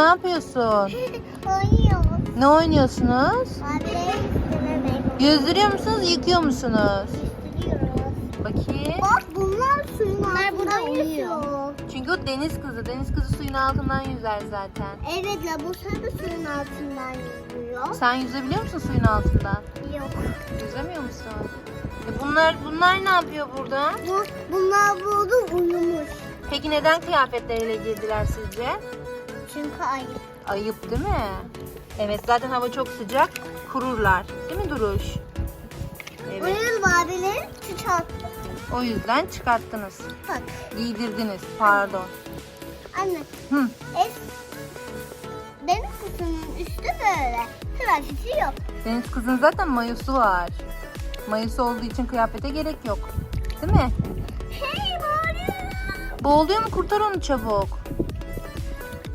ne yapıyorsun? Oynuyor. Ne oynuyorsunuz? Bek. Yüzdürüyor musunuz, yıkıyor musunuz? Üstülüyoruz. Bakayım. Bak bunlar suyun bunlar burada uyuyor. Çünkü o deniz kızı. Deniz kızı suyun altından yüzer zaten. Evet la bu sarı suyun altından yüzüyor. Sen yüzebiliyor musun suyun altından? Yok. Yüzemiyor musun? E bunlar bunlar ne yapıyor burada? Bu, bunlar burada uyumuş. Peki neden kıyafetleriyle girdiler sizce? Çünkü ayıp. Ayıp değil mi? Evet zaten hava çok sıcak. Kururlar. Değil mi Duruş? Evet. Uyur abilerin çiçek. O yüzden çıkarttınız. Bak Giydirdiniz. Pardon. anne. Hı. Es, deniz kızının üstü böyle. Tıraşı yok. Deniz kızın zaten mayosu var. Mayosu olduğu için kıyafete gerek yok. Değil mi? Hey bağırıyor. Boğuluyor mu? Kurtar onu çabuk.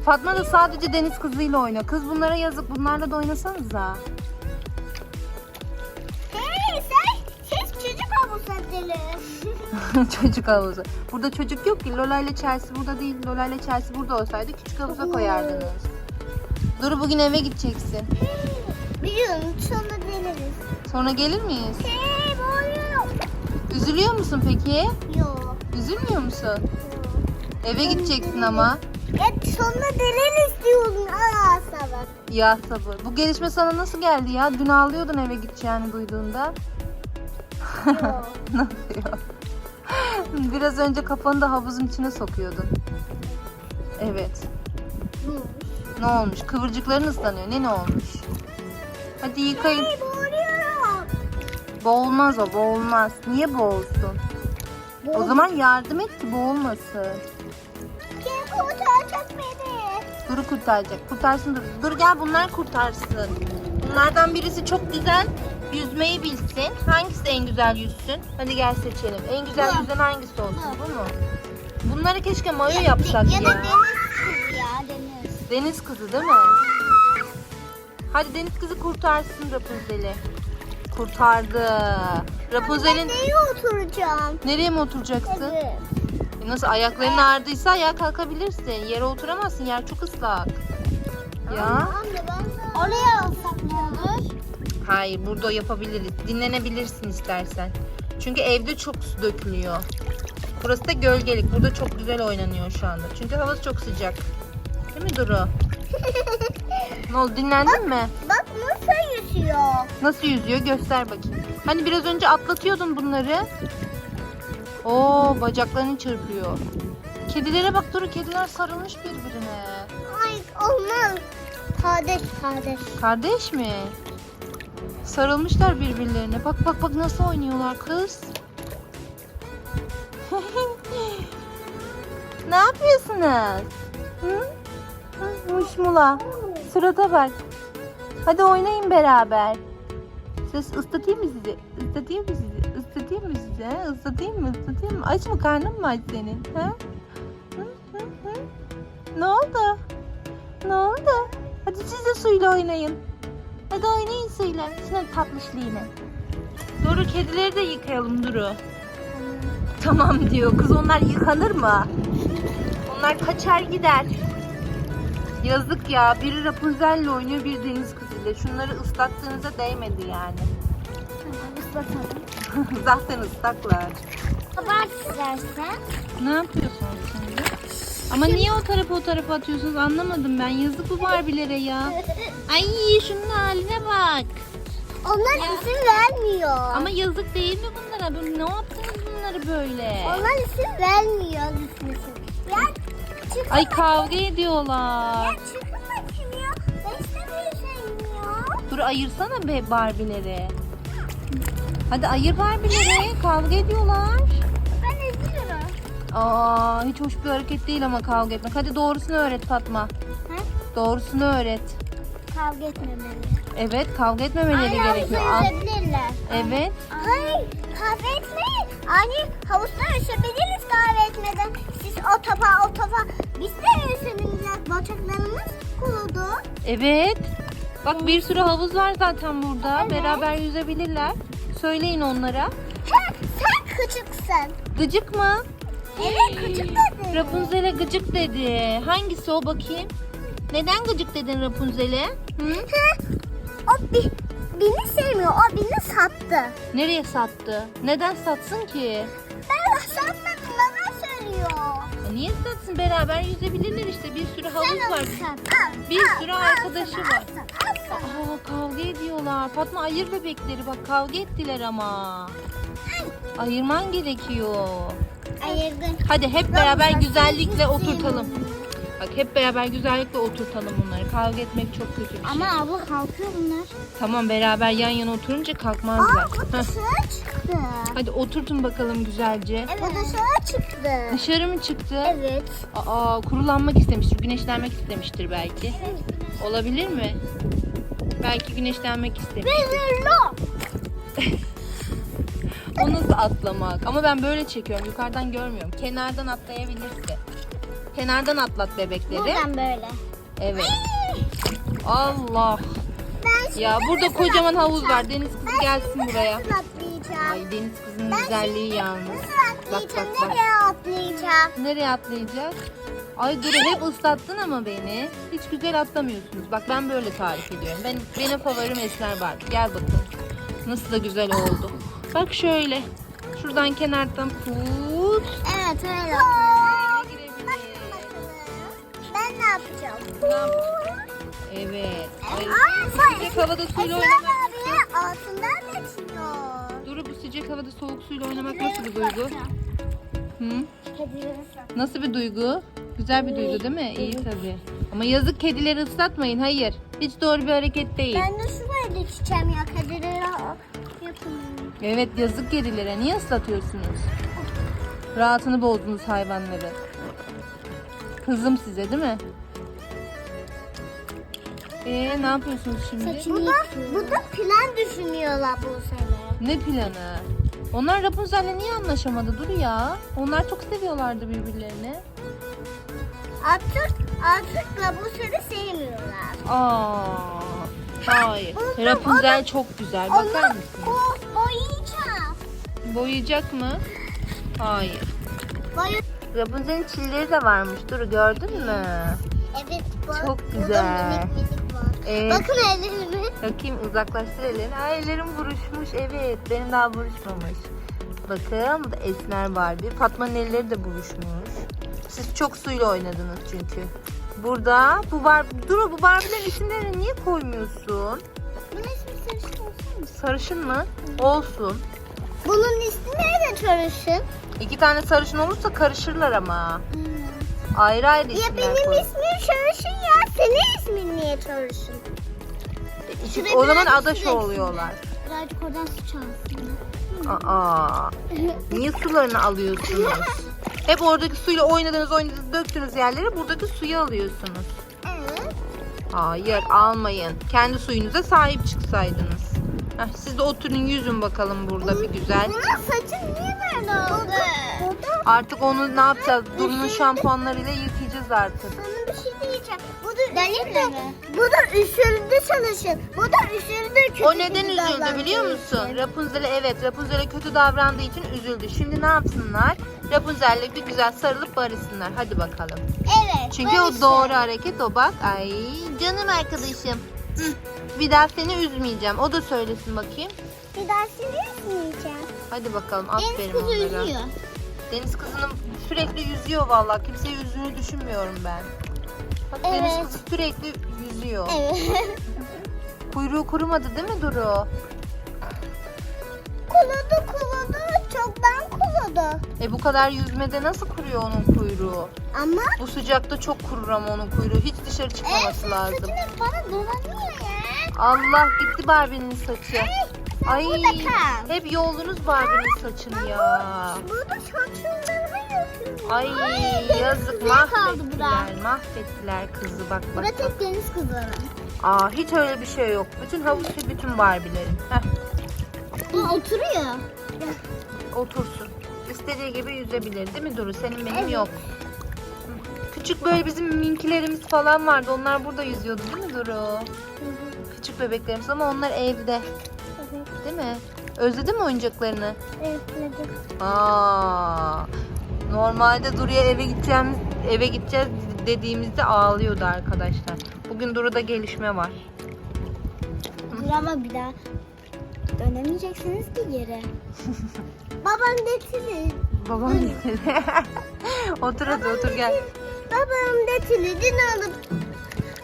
Fatma da sadece deniz kızıyla oynuyor. Kız bunlara yazık. Bunlarla da oynasanıza. Hey sen, siz çocuk havuzu edelim. çocuk havuzu. Burada çocuk yok ki. Lola ile Chelsea burada değil. Lola ile Chelsea burada olsaydı küçük havuza koyardınız. Dur bugün eve gideceksin. Biliyorum sonra deneriz. Sonra gelir miyiz? Hey bağırıyor. Üzülüyor musun peki? Yok. Üzülmüyor musun? Eve gideceksin ama. Sonra deneriz diyorum. Aa sabah. Ya sabır. Bu gelişme sana nasıl geldi ya? Dün ağlıyordun eve gideceğini duyduğunda. Yok. Nasıl ya? Biraz önce kafanı da havuzun içine sokuyordun. Evet. Ne olmuş? Kıvırcıkların ıslanıyor. Ne ne olmuş? Hadi yıkayın. Hey bağırıyorum. Boğulmaz o, boğulmaz. Niye boğulsun? O zaman yardım et ki boğulmasın. Duru kurtaracak. Kurtarsın Duru. Dur gel bunlar kurtarsın. Bunlardan birisi çok güzel yüzmeyi bilsin. Hangisi en güzel yüzsün? Hadi gel seçelim. En güzel Bu. yüzen hangisi olsun Bu. bu mu? Bunları keşke mayo yapsak ya. Ya da deniz kızı ya deniz. Deniz kızı değil mi? Hadi deniz kızı kurtarsın Rapunzel'i. Kurtardı. Rapunzel'in Ben neye oturacağım? nereye mi oturacaksın? Evet. Nasıl ayakların ağrıdıysa ayağa kalkabilirsin. Yere oturamazsın. Yer çok ıslak. Ya. Oraya alsak ne olur? Hayır burada yapabiliriz. Dinlenebilirsin istersen. Çünkü evde çok su dökülüyor. Burası da gölgelik. Burada çok güzel oynanıyor şu anda. Çünkü hava çok sıcak. Değil mi Duru? Ne oldu dinlendin mi? Bak nasıl yüzüyor. Nasıl yüzüyor göster bakayım. Hani biraz önce atlatıyordun bunları. Oo bacaklarını çırpıyor. Kedilere bak Duru kediler sarılmış birbirine. Ay olmaz. Kardeş kardeş. Kardeş mi? Sarılmışlar birbirlerine. Bak bak bak nasıl oynuyorlar kız. ne yapıyorsunuz? Hı? Hı, Muşmula. Surata bak. Hadi oynayın beraber. Ses ıslatayım mı sizi? Islatayım mı sizi? Islatayım mı sizi? He? Islatayım mı? Islatayım mı? Aç mı? Karnın mı aç senin? Hı. Ne oldu? Ne oldu? Hadi siz de suyla oynayın. Hadi oynayın suyla. Şuna tatlışlığına. Duru kedileri de yıkayalım Duru. Tamam diyor. Kız onlar yıkanır mı? Onlar kaçar gider. Yazık ya. Biri Rapunzel'le oynuyor, bir deniz kızıyla. Şunları ıslattığınıza değmedi yani. Islatalım. Zaten ıslaklar. Bak istersen. Ne yapıyorsunuz şimdi? Ama niye o tarafa o tarafa atıyorsunuz anlamadım ben. Yazık bu Barbie'lere ya. Ay şunun haline bak. Onlar isim vermiyor. Ama yazık değil mi bunlara? Bu- Ne yaptınız bunları böyle? Onlar isim vermiyor gitmesin. Ya çıkın. Ay kavga ediyorlar. Ya çıkın bakayım ya. Ben istemiyorum ya. Dur ayırsana be Barbie'leri. Hadi ayır Barbie'leri. Kavga ediyorlar. Ben üzülürüm. Aa hiç hoş bir hareket değil ama kavga etmek. Hadi doğrusunu öğret Fatma. Ha? Doğrusunu öğret. Kavga etmemeli. Evet kavga etmemeleri gerekiyor. Aynı yüzebilirler. Evet. Hayır kahve etmeyin. Aynı havuzda yüzebiliriz kahve etmeden. Siz o topa o topa. Biz de yüzebiliriz. Bacaklarımız kurudu. Evet. Bak bir sürü havuz var zaten burada. Evet. Beraber yüzebilirler. Söyleyin onlara. Ha, sen küçüksün. Gıcık mı? Evet küçük dedi. Rapunzel'e gıcık dedi. Hangisi o bakayım? Neden gıcık dedin Rapunzel'e? Hı? Hı? O bi, beni sevmiyor. O beni sattı. Nereye sattı? Neden satsın ki? Ben satmadım. Niye satsın? Beraber yüzebilirler işte. Bir sürü havuz var. Bir sürü arkadaşı var. Aa kavga ediyorlar. Fatma ayır bebekleri bak kavga ettiler ama. Ayırman gerekiyor. Ayırdın. Hadi hep beraber güzellikle oturtalım. Bak hep beraber güzellikle oturtalım bunları. Kavga etmek çok kötü bir şey. Ama abla kalkıyor bunlar. Tamam beraber yan yana oturunca Aa kalkmazlar. bu Heh. dışarı çıktı. Hadi oturtun bakalım güzelce. Evet. Bu dışarı çıktı. Dışarı mı çıktı? Evet. Aa kurulanmak istemiştir, güneşlenmek istemiştir belki. Olabilir mi? Belki güneşlenmek istemiş. Bezirlo. O nasıl atlamak? Ama ben böyle çekiyorum. Yukarıdan görmüyorum. Kenardan atlayabilirsin. Kenardan atlat bebekleri. Buradan böyle. Evet. Allah. Ben Ya burada kocaman havuz var. Deniz kızı gelsin buraya. Ay deniz kızının güzelliği yalnız. Bak bak bak. Nereye atlayacağım? Nereye atlayacağız? Ay Duru hep ıslattın ama beni. Hiç güzel atlamıyorsunuz. Bak ben böyle tarif ediyorum. Ben benim favorim Esmer Barbie. Gel bakalım. Nasıl da güzel oldu. Bak şöyle. Şuradan kenardan put. Evet öyle. Yapacağım? Evet. Ay, sıcak havada suyla oynamak. altından geçiyor. Duru bu sıcak havada soğuk suyla oynamak nasıl bir duygu? Hı? Nasıl bir duygu? Güzel bir duygu değil mi? İyi tabii. Ama yazık kedileri ıslatmayın. Hayır. Hiç doğru bir hareket değil. Ben de şuraya geçeceğim ya kedileri yapın. Evet yazık kedilere. Niye ıslatıyorsunuz? Rahatını bozdunuz hayvanları. Kızım size değil mi? Ee ne yapıyorsunuz şimdi? Bu da, bu da plan düşünüyorlar bu sene. Ne planı? Onlar Rapunzel'le niye anlaşamadı Dur ya? Onlar çok seviyorlardı birbirlerini. Artık artık bu sene sevmiyorlar. Aa, hayır. Buldum, Rapunzel çok güzel. Bakar Onu mısın? o boyayacağım. Boyayacak mı? Hayır. Boya Rapunzel'in çilleri de varmış. Dur gördün mü? evet. Çok güzel. minik minik Evet. Bakın ellerimi. Bakayım uzaklaştır ellerini. Ay ellerim buruşmuş. Evet benim daha buruşmamış. Bakın bu da Esmer Barbie. Fatma'nın elleri de buruşmuş. Siz çok suyla oynadınız çünkü. Burada bu var. Dur bu Barbie'lerin isimlerini niye koymuyorsun? Bunun ismi sarışın olsun mu? Sarışın mı? Olsun. Bunun ismi nerede sarışın? İki tane sarışın olursa karışırlar ama. Ayrı ayrı Ya isimler benim koy. ismim sarışın ya. Senin ismin niye sarışın? İki- Şuraya o zaman adaş su oluyorlar. Birazcık oradan su çalsın. Aa, niye sularını alıyorsunuz? Hep oradaki suyla oynadınız oynadınız döktünüz yerlere buradaki suyu alıyorsunuz. Evet. Hayır almayın. Kendi suyunuza sahip çıksaydınız. Heh, siz de oturun yüzün bakalım burada bir güzel. Bunun saçı niye böyle oldu? Artık onu ne yapacağız? Duru'nun şampuanlarıyla yıkayacağız artık. Sana bir şey diyeceğim. Bu da üşüdü. Bu da üşürdü çalışın. Bu da üşürdü. kötü O neden üzüldü biliyor musun? Rapunzel'e evet Rapunzel'e kötü davrandığı için üzüldü. Şimdi ne yapsınlar? Rapunzel'le bir güzel sarılıp barışsınlar. Hadi bakalım. Evet. Çünkü o barışın. doğru hareket o bak. Ay canım arkadaşım. Bir daha seni üzmeyeceğim. O da söylesin bakayım. Bir daha seni üzmeyeceğim. Hadi bakalım Deniz aferin kızı onlara. üzüyor. Deniz kızının sürekli yüzüyor vallahi. Kimseyi yüzünü düşünmüyorum ben. Bak Evet. Deniz kızı sürekli yüzüyor. Evet. Kuyruğu kurumadı değil mi Duru? kuladı kuladı. Çoktan kuladı. E bu kadar yüzmede nasıl kuruyor onun kuyruğu? Ama Bu sıcakta çok kurur ama onun kuyruğu. Hiç dışarı en çıkmaması lazım. saçını bana dolanıyor ya. Allah gitti Barbie'nin saçı. Sen Ay burada kal. hep yoldunuz Barbie'nin saçını ya. Burada saçlarımı yapıyorum. Ay yazık mahvettiler. Mahvettiler kızı bak bak. Burada tek deniz kızları. Aa hiç öyle bir şey yok. Bütün havuz bütün Barbie'lerin. Heh, Bu oturuyor. otursun. İstediği gibi yüzebilir değil mi Duru? Senin benim yok. Küçük böyle bizim minkilerimiz falan vardı. Onlar burada yüzüyordu değil mi Duru? Küçük bebeklerimiz ama onlar evde. Değil mi? Özledin mi oyuncaklarını? Evet. Aa, normalde Duru'ya eve gideceğim, eve gideceğiz dediğimizde ağlıyordu arkadaşlar. Bugün Duru'da gelişme var. Dur ama bir daha dönemeyeceksiniz ki geri. Babam getirir. Babam getirdi. otur hadi otur gel. Babam getirir. alıp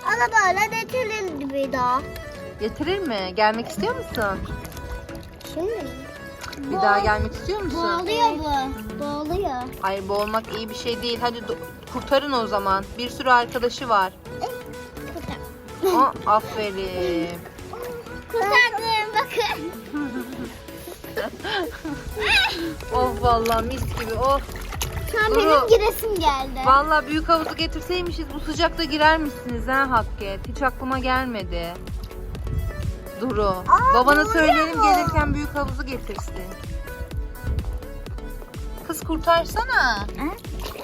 arabayla getirirdi bir daha. Getirir mi? Gelmek istiyor musun? Şimdi? Bir daha gelmek istiyor musun? Boğuluyor bu. Boğuluyor. Ay boğulmak iyi bir şey değil. Hadi do- kurtarın o zaman. Bir sürü arkadaşı var. Aa, aferin. Kurtardım bakın. Of vallahi mis gibi of. Şu an Duru. benim giresim geldi. Vallahi büyük havuzu getirseymişiz bu sıcakta girermişsiniz ha Hakket. Hiç aklıma gelmedi. Duru. Aa, Babana doğru söyleyelim gelirken büyük havuzu getirsin. Kız kurtarsana.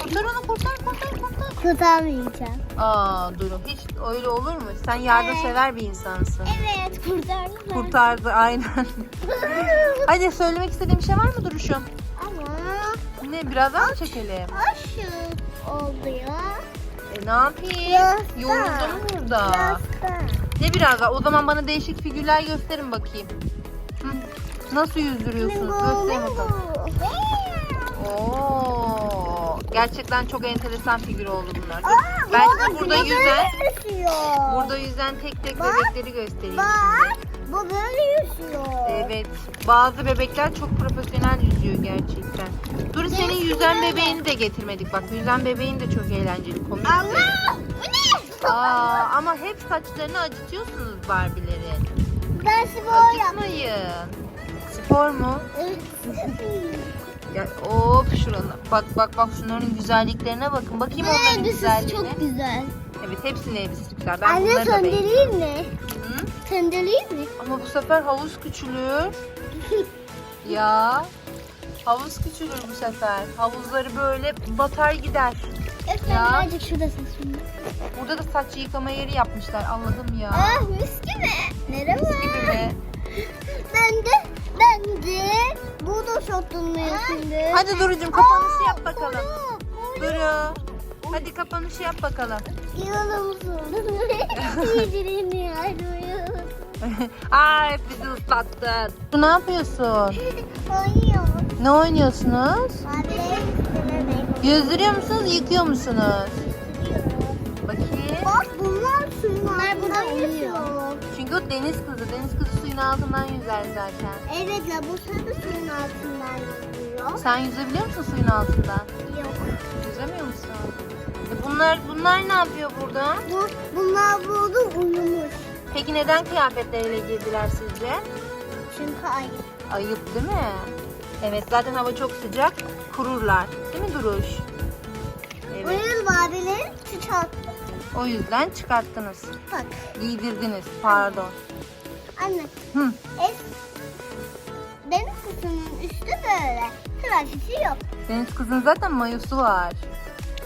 Kurtar onu kurtar kurtar kurtar. Kurtarmayacağım. Aa Duru hiç öyle olur mu? Sen yardımsever bir insansın. Evet kurtardım. ben. Kurtardı aynen. Hadi söylemek istediğim bir şey var mı Duruşum? Ama Ne birazdan mı çekelim? aşık oluyor. E ne yapayım? Yoruldum burada. Yastık. Ne biraz daha? O zaman bana değişik figürler gösterin bakayım. Hı. Nasıl yüzdürüyorsunuz? Gösterin bakalım. Oo, gerçekten çok enteresan figür oldu bunlar. Dur, ben size burada yüzen, burada yüzen tek tek Bak. bebekleri göstereyim. Bak bu böyle yüzüyor. Evet. Bazı bebekler çok profesyonel yüzüyor gerçekten. Dur senin yüzen bebeğini de getirmedik. Bak yüzen bebeğin de çok eğlenceli komik. Allah bu ne? Aa, ama hep saçlarını acıtıyorsunuz Barbie'lerin. Ben spor yaptım. Acıtmayın. Spor mu? Ya hop şurada. Bak bak bak şunların güzelliklerine bakın. Bakayım onların güzelliğine. güzel. Evet hepsinin elbisesi güzel. Ben Anne bunları da beğendim. söndüreyim mi? Hı? Söndüreyim mi? Ama bu sefer havuz küçülür. ya. Havuz küçülür bu sefer. Havuzları böyle batar gider. Ya. birazcık şuradasın şimdi. Burada da saç yıkama yeri yapmışlar. Allah'ım ya. Ah mis gibi. Merhaba. Mis gibi be. Ben de, ben de burada şortlanmıyor şimdi. Hadi Duru'cum kapanışı yap bakalım. Duru. Hadi kapanışı yap bakalım. Yedirini ayrılıyor. Aa hep bizi ıslattın. Ne yapıyorsun? Oynuyor. Ne oynuyorsunuz? Bek- Yüzdürüyor musunuz, yıkıyor musunuz? Bakayım. Bak bunlar suyun altında yüzüyor. Çünkü o deniz kızı. Deniz kızı suyun altından yüzer zaten. Evet la bu sarı suyun altından yüzüyor. Sen yüzebiliyor musun suyun altından? Yok. Yüzemiyor musun? E bunlar bunlar ne yapıyor burada? Bu, bunlar burada uyumuş. Peki neden kıyafetleriyle girdiler sizce? Çünkü ayıp. Ayıp değil mi? Evet zaten hava çok sıcak. Kururlar. Değil mi Duruş? Evet. Uyur abilerin çıkarttı. O yüzden çıkarttınız. Bak Giydirdiniz. Pardon. Anne. Hı. Es, deniz kızının üstü böyle. Tıraşısı yok. Deniz kızın zaten mayosu var.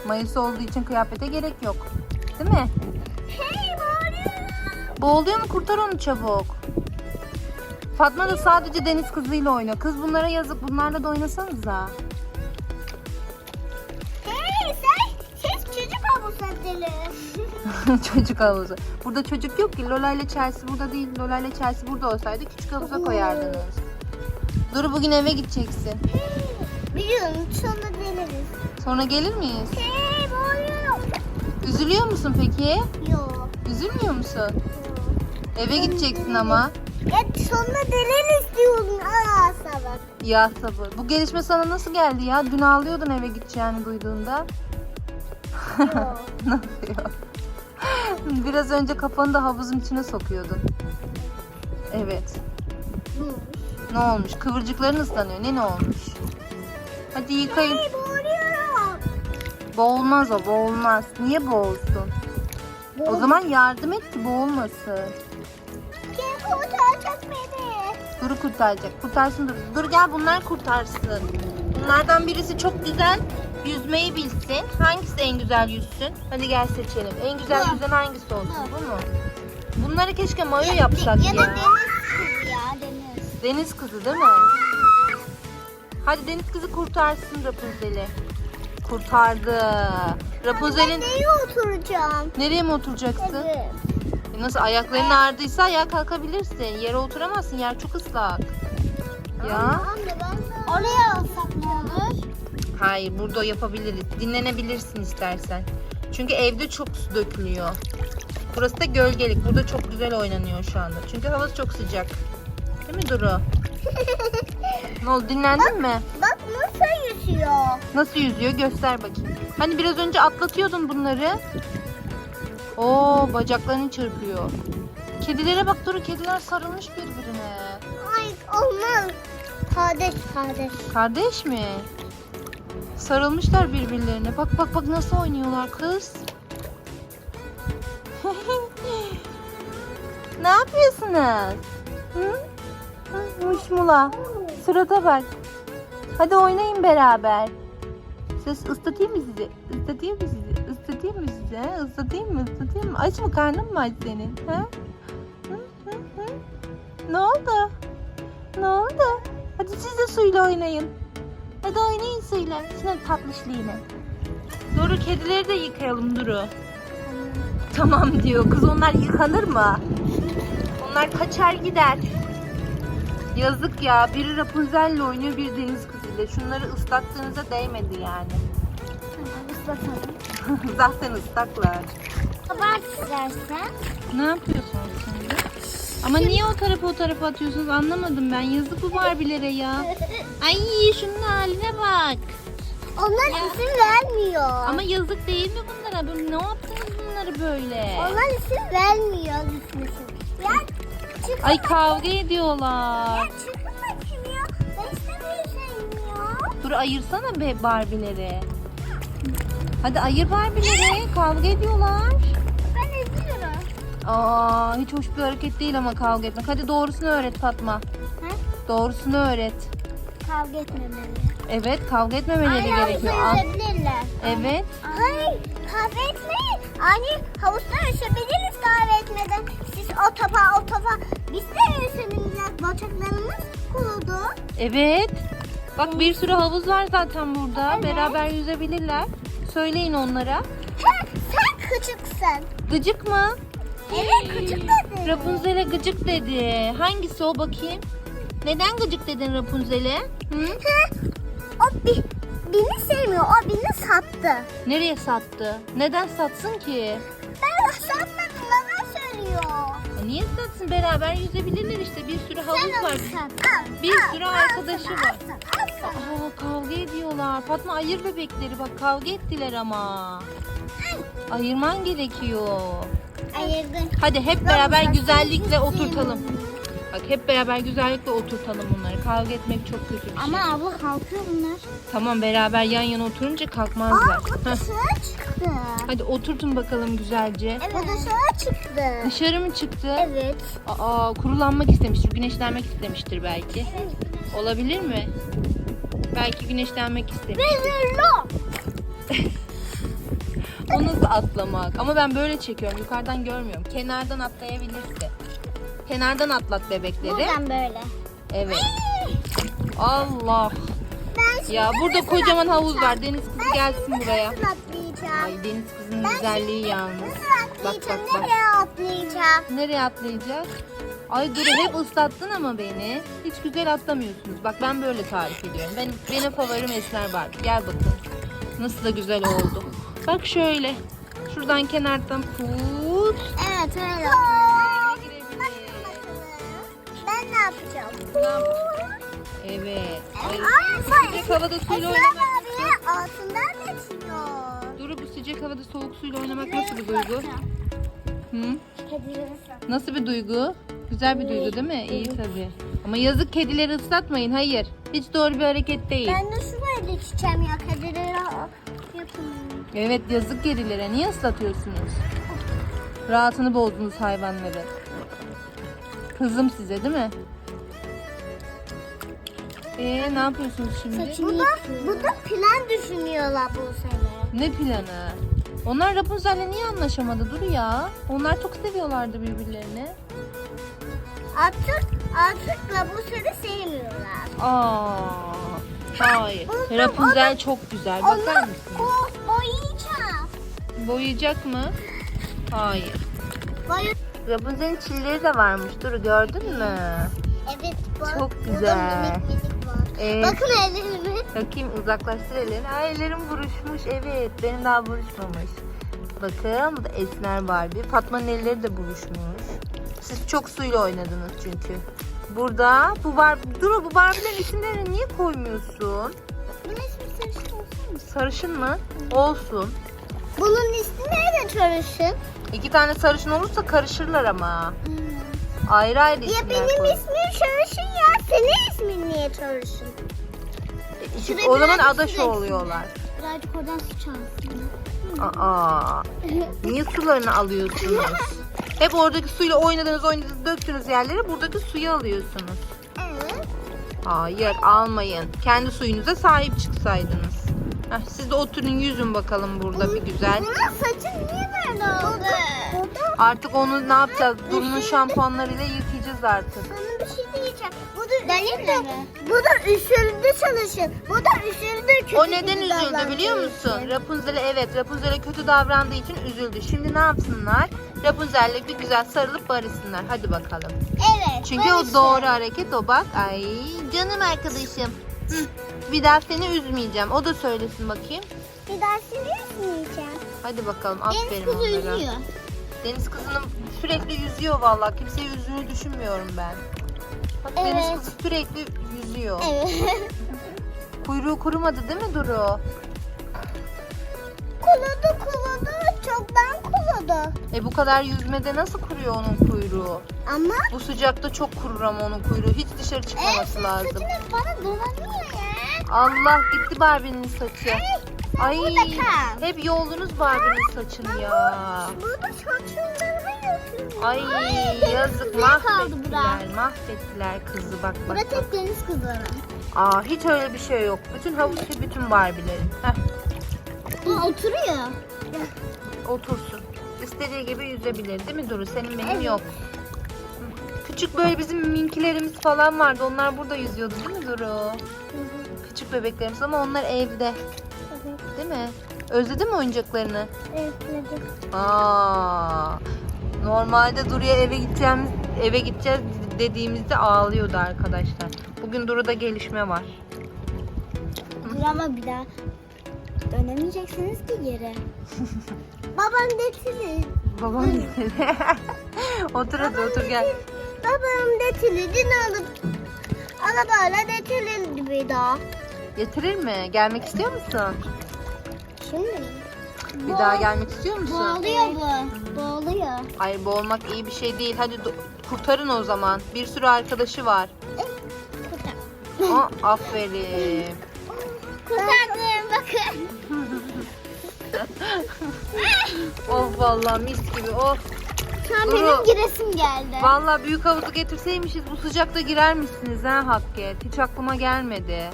Mayosu olduğu için kıyafete gerek yok. Değil mi? Hey Mario. Boğuluyor mu? Kurtar onu çabuk. Fatma da sadece deniz kızıyla oynuyor. Kız bunlara yazık. Bunlarla da oynasanıza. Hey sen, siz çocuk havuza gelin. çocuk havuzu. Burada çocuk yok ki. Lola ile Chelsea burada değil. Lola ile Chelsea burada olsaydı küçük havuza koyardınız. Duru bugün eve gideceksin. Biliyorum sonra deneriz. Sonra gelir miyiz? Hey Mario. Üzülüyor musun peki? Yok. Üzülmüyor musun? Eve gideceksin ama. Ya sonra deneriz diyorum. Aa sabah. Ya sabır. Bu gelişme sana nasıl geldi ya? Dün ağlıyordun eve gideceğini duyduğunda. Yok. ne yapıyor? Biraz önce kafanı da havuzun içine sokuyordun. Evet. Bu. Ne olmuş? Kıvırcıkların ıslanıyor. Ne ne olmuş? Hadi yıkayın. Hey Mario. Boğulmaz o, boğulmaz. Niye boğulsun? O zaman yardım et ki boğulmasın. Kim kurtaracak beni? Duru kurtaracak. Kurtarsın Duru. Dur gel bunlar kurtarsın. Bunlardan birisi çok güzel yüzmeyi bilsin. Hangisi en güzel yüzsün? Hadi gel seçelim. En güzel Bu. yüzen hangisi olsun? Bu. Bu mu? Bunları keşke mayo yapsak ya ya. da deniz kızı ya deniz. Deniz kızı değil mi? Hadi deniz kızı kurtarsın Rapunzel'i. Kurtardı. Rapunzel'in Neye oturacağım? nereye mi oturacaksın? Evet. E Nasıl ayakların ağrıdıysa ayağa kalkabilirsin. Yere oturamazsın. Yer çok ıslak. Ya. Anne ben Oraya alsak ne olur? Hayır burada yapabiliriz. Dinlenebilirsin istersen. Çünkü evde çok su dökülüyor. Burası da gölgelik. Burada çok güzel oynanıyor şu anda. Çünkü hava çok sıcak. Değil mi Duru? Ne oldu dinlendin mi? Bak nasıl yüzüyor. Nasıl yüzüyor göster bakayım. Hani biraz önce atlatıyordun bunları. Oo bacaklarını çırpıyor. Kedilere bak Duru kediler sarılmış birbirine. Ay olmaz. Kardeş kardeş. Kardeş mi? Sarılmışlar birbirlerine. Bak bak bak nasıl oynuyorlar kız. ne yapıyorsunuz? Hı? Hı. Surata bak. Hadi oynayın beraber. Siz ıslatayım mı sizi? Islatayım mı sizi? Islatayım mı sizi? He? Islatayım mı? Islatayım mı? Aç mı? Karnın mı aç senin? Hı. Ne oldu? Ne oldu? Hadi siz de suyla oynayın. Hadi oynayın suyla. Şuna tatlışlığıyla. Duru kedileri de yıkayalım Duru. Tamam diyor. Kız onlar yıkanır mı? Onlar kaçar gider. Yazık ya. Biri Rapunzel'le oynuyor, biri deniz kızıyla. Şunları ıslattığınıza değmedi yani. Zaten ıslaklar. Kabart istersen. Ne yapıyorsunuz şimdi? Ama niye o tarafa o tarafa atıyorsunuz anlamadım ben. Yazık bu Barbie'lere ya. Ay şunun haline bak. Onlar isim vermiyor. Ama yazık değil mi bunlara? Bu- Ne yaptınız bunları böyle? Onlar isim vermiyor gitmesin. Ya çıkın. Ay kavga ediyorlar. Ya çıkın bakayım ya. Ben istemiyorum ya. Dur ayırsana be Barbie'leri. Hadi ayır Barbie'leri. Kavga ediyorlar. Aa hiç hoş bir hareket değil ama kavga etmek. Hadi doğrusunu öğret Fatma. Ha? Doğrusunu öğret. Kavga etmemeli. Evet kavga etmemeleri gerekiyor. Al. yüzebilirler. Evet. Hayır kahve etmeyin. Hani havuzda üşebiliriz kahve etmeden. Siz o topa o topa. Biz de üşebiliriz. Bacaklarımız kurudu. Evet. Bak bir sürü havuz var zaten burada. Evet. Beraber yüzebilirler. Söyleyin onlara. Ha, sen küçüksün. Gıcık mı? Evet küçük dedin. Rapunzel'e gıcık dedi. Hangisi o bakayım? Neden gıcık dedin Rapunzel'e? Hı? O bi, beni sevmiyor. O beni sattı. Nereye sattı? Neden satsın ki? Ben satmadım. Bana söylüyor. Ya Niye satsın? Beraber yüzebilirler işte. Bir sürü havuz Sen var. onu sat. Al, Bir al, sürü al arkadaşı var. al sana, al sana. Aa kavga ediyorlar. Fatma ayır bebekleri. Bak kavga ettiler ama. Ayırman gerekiyor. Hadi hep beraber güzellikle oturtalım. Bak hep beraber güzellikle oturtalım bunları. Kavga etmek çok kötü bir şey. Ama abla kalkıyor bunlar. Tamam beraber yan yana oturunca Aa kalkmazlar. bu Heh. dışarı çıktı. Hadi oturtun bakalım güzelce. Evet. Bu dışarı çıktı. Dışarı mı çıktı? Evet. Aa kurulanmak istemiştir, güneşlenmek istemiştir belki. Olabilir mi? Belki güneşlenmek istemiş. Bezirlo. O nasıl atlamak? Ama ben böyle çekiyorum. Yukarıdan görmüyorum. Kenardan atlayabilirse. Kenardan atlat bebekleri. Buradan böyle. Evet. Allah. Ben şimdi Ya burada nasıl kocaman havuz var. Deniz kızı gelsin şimdi buraya. Nasıl atlayacağım? Ay deniz kızının güzelliği yalnız. Nasıl Bak atlayacağım? bak bak. Nereye atlayacağım? Nereye atlayacak? Ay dur hep ıslattın ama beni. Hiç güzel atlamıyorsunuz. Bak ben böyle tarif ediyorum. Benim, benim favorim Esmer Barbie. Gel bakalım. Nasıl da güzel oldu. Bak şöyle. Şuradan kenardan put. Evet öyle. Ben ne yapacağım? Ne yapacağım? Evet. Ay, Aa, sıcak havada suyla oynamak. abiye altından geçiyor. Duru bu sıcak havada soğuk suyla oynamak nasıl bir duygu? Hı? Nasıl bir duygu? Güzel bir duygu değil mi? İyi tabii. Ama yazık kedileri ıslatmayın. Hayır. Hiç doğru bir hareket değil. Ben de şuraya dikeceğim ya kedileri yapın. Evet yazık kedilere. Niye ıslatıyorsunuz? Rahatını bozdunuz hayvanları. Kızım size değil mi? Ee ne yapıyorsunuz şimdi? Bu da, bu da plan düşünüyorlar bu sene. Ne planı? Onlar Rapunzel'le niye anlaşamadı Dur ya? Onlar çok seviyorlardı birbirlerini. Artık artık bu sene sevmiyorlar. Aa, hayır. Rapunzel onu- çok güzel. Bakar mısın? Boyayacak mı? Hayır. Boya- Rapunzel'in çilleri de varmış. Dur gördün mü? Evet. bak, Çok güzel. minik minik var. Evet. Bakın ellerimi. Bakayım uzaklaştır ellerini. Aa ellerim buruşmuş. Evet benim daha buruşmamış. Bakın bu da Esmer Barbie. Fatma'nın elleri de buruşmuş. Siz çok suyla oynadınız çünkü. Burada bu Barbie... Dur bu Barbie'lerin isimlerini niye koymuyorsun? Bunun ismi sarışın olsun mu? Sarışın mı? Olsun. Bunun ismi nerede sarışın? İki tane sarışın olursa karışırlar ama. Ayrı ayrı Ya isimler benim koy. ismim sarışın ya. Senin ismin niye sarışın? İki- Şuraya o zaman birazcık adaş su oluyorlar. Birazcık oradan su çalsın. Aa, niye sularını alıyorsunuz? Hep oradaki suyla oynadınız oynadınız döktünüz yerlere buradaki suyu alıyorsunuz. evet. Hayır almayın. Kendi suyunuza sahip çıksaydınız. Heh, siz de oturun yüzün bakalım burada bir güzel. Bunun saçı niye böyle oldu? Artık onu ne yapacağız? Duru'nun şampuanlarıyla yıkayacağız artık. Sana bir şey diyeceğim. Bu da mi? Bu da üşürdü çalışın. Bu da üşürdü kötü O neden gibi üzüldü davrandığı biliyor için. musun? Rapunzel'e evet Rapunzel'e kötü davrandığı için üzüldü. Şimdi ne yapsınlar? Rapunzel'le bir güzel sarılıp barışsınlar. Hadi bakalım. Evet. Çünkü barışın. o doğru hareket o bak. Ay canım arkadaşım. Hı, Bir daha seni üzmeyeceğim. O da söylesin bakayım. Bir daha seni üzmeyeceğim. Hadi bakalım Deniz aferin kızı onlara. üzüyor. Deniz kızının sürekli yüzüyor vallahi. Kimseyi üzdüğünü düşünmüyorum ben. Bak Deniz Evet. kızı sürekli yüzüyor. Evet. Kuyruğu kurumadı değil mi Duru? kuladı kuladı. Çoktan kuladı. E bu kadar yüzmede nasıl kuruyor onun kuyruğu? Ama Bu sıcakta çok kurur ama onun kuyruğu. Hiç dışarı çıkmaması lazım. saçını bana dolanıyor. Allah gitti Barbie'nin saçı. Ay kal. hep yoldunuz Barbie'nin saçını ya. Burada saçından hayatım. Ay yazık güzel kaldı mahvettiler. Mahvettiler kızı bak bak. Burada bak. tek deniz kızları. Aa hiç öyle bir şey yok. Bütün havuz ve bütün Barbie'lerin. Heh, Bu oturuyor. otursun. İstediği gibi yüzebilir değil mi Duru? Senin benim Evet. yok. Küçük böyle bizim minkilerimiz falan vardı. Onlar burada yüzüyordu değil mi Duru? Küçük bebeklerimiz ama onlar evde. Değil mi? Özledin mi oyuncaklarını? Evet. Aa, normalde Duru'ya eve gideceğim eve gideceğiz dediğimizde ağlıyordu arkadaşlar. Bugün Duru'da gelişme var. Ama bir daha dönemeyeceksiniz ki geri. Babam getirir. Babam dedi. otur hadi otur gel. Babam getirir alıp arabayla getirir bir daha. Getirir mi? Gelmek istiyor musun? Şimdi mi? Bir daha gelmek istiyor musun? Boğuluyor bu. Boğuluyor. Hayır boğulmak iyi bir şey değil. Hadi do- kurtarın o zaman. Bir sürü arkadaşı var. Kurtar. Aa, aferin. Kurtardım bakın. Of vallahi mis gibi. Of. Şu an Duru. benim giresim geldi. Vallahi büyük havuzu getirseymişiz bu sıcakta girer misiniz ha Hakket? Hiç aklıma gelmedi.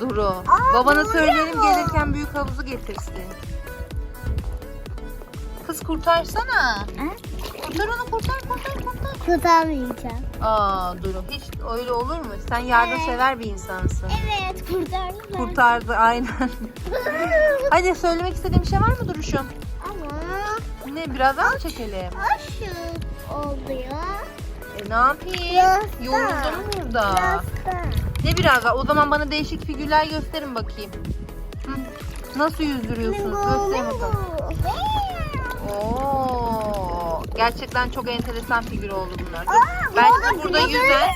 Duru. Babana doğru söyleyelim mu? gelirken büyük havuzu getirsin. Kız kurtarsana. Ha? Kurtar onu kurtar kurtar kurtar. Kurtarmayacağım. Aa Duru hiç öyle olur mu? Sen yardımsever bir insansın. Evet kurtardım ben. Kurtardı aynen. Hadi söylemek istediğin bir şey var mı Duruşum? Ama Ne birazdan mı çekelim? aşık oldu ya. E ne yapayım? Yoruldum burada. Birazdan. Ne biraz daha? O zaman bana değişik figürler gösterin bakayım. Hı. Nasıl yüzdürüyorsunuz? Gösterin bakalım. Oo, gerçekten çok enteresan figür oldu bunlar. Ben size burada yüzen,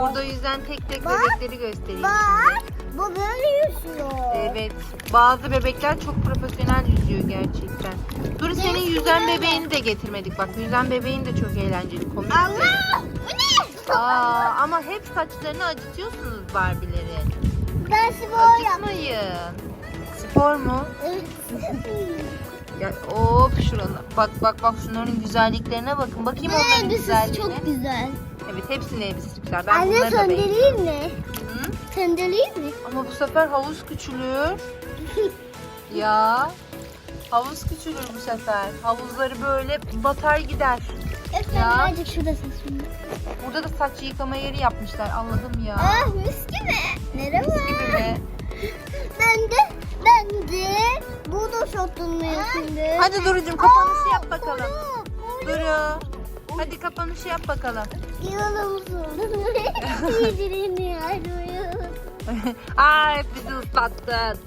burada yüzen tek tek Bak. bebekleri göstereyim. Bak bu böyle yüzüyor. Evet, bazı bebekler çok profesyonel yüzüyor gerçekten. Dur senin yüzen bebeğini de getirmedik. Bak yüzen bebeğin de çok eğlenceli, komik. Allah bu ne? Aa, ama hep saçlarını acıtıyorsunuz Barbie'lerin. Ben spor yaptım. Acıtmayın. Spor mu? Ya of şurana. Bak bak bak şunların güzelliklerine bakın. Bakayım onların Elbisesi güzelliğine. çok güzel. Evet hepsinin elbisesi güzel. Ben Anne bunları da beğendim. söndüreyim mi? Hı? Söndüreyim mi? Ama bu sefer havuz küçülür. ya. Havuz küçülür bu sefer. Havuzları böyle batar gider. Efendim Ya. birazcık şurada saçım. Burada da saç yıkama yeri yapmışlar. Allah'ım ya. Ah mis gibi. Merhaba. Mis gibi be. Ben de Ben de burada şortlanıyor şimdi. Hadi Duru'cum kapanışı yap bakalım. Duru. Duru. Hadi kapanışı yap bakalım. Ayrılıyor. Aa hep bizi ıslattın.